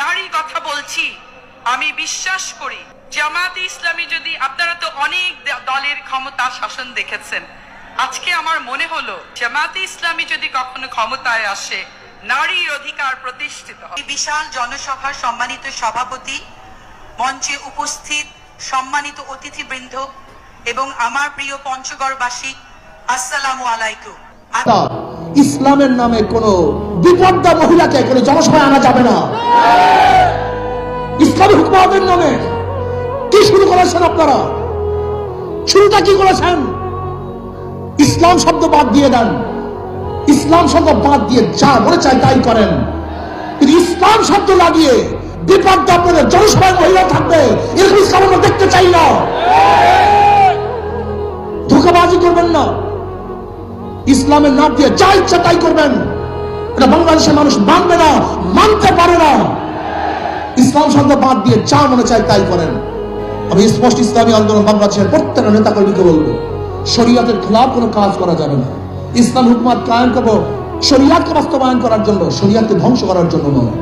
নারী কথা বলছি আমি বিশ্বাস করি জামাতে ইসলামী যদি আপনারা তো অনেক দলের ক্ষমতা শাসন দেখেছেন। আজকে আমার মনে হলো জামাতে ইসলামী যদি কখনো ক্ষমতায় আসে নারীর অধিকার প্রতিষ্ঠিত বিশাল জনসভার সম্মানিত সভাপতি মঞ্চে উপস্থিত সম্মানিত অতিথিবৃন্দ এবং আমার প্রিয় পঞ্চগড়বাসী আসসালামু আলাইকুম। ইসলামের নামে কোন বিপর্দা মহিলাকে কোনো জনসভায় আনা যাবে না। হুকুমাতের নামে। কি শুরু করেছেন আপনারা? শুরুটা কি করেছেন? ইসলাম শব্দ বাদ দিয়ে দেন। ইসলাম শব্দ বাদ দিয়ে যা মনে চায় তাই করেন। ইসলাম শব্দ লাগিয়ে বিপর্দা আপনাদের জনসভায় মহিলা থাকবে, এরকম ইসলাম আমরা দেখতে চাই না। ধোকাবাজি করবেন না। ইসলামের নাম দিয়ে যা ইচ্ছা তাই করবেন। এটা বাংলাদেশের মানুষ মানবে না, মানতে পারে না। ইসলাম শব্দ বাদ দিয়ে চা মনে চায় তাই করেন। আমি স্পষ্ট ইসলামী আন্দোলন বাংলাদেশের প্রত্যেকটা নেতা কর্মীকে বলব, শরীয়তের খেলাফ কোনো কাজ করা যাবে না। ইসলাম হুকুমাত কায়েম করব, শরিয়াতকে বাস্তবায়ন করার জন্য, শরিয়াতকে ধ্বংস করার জন্য নয়।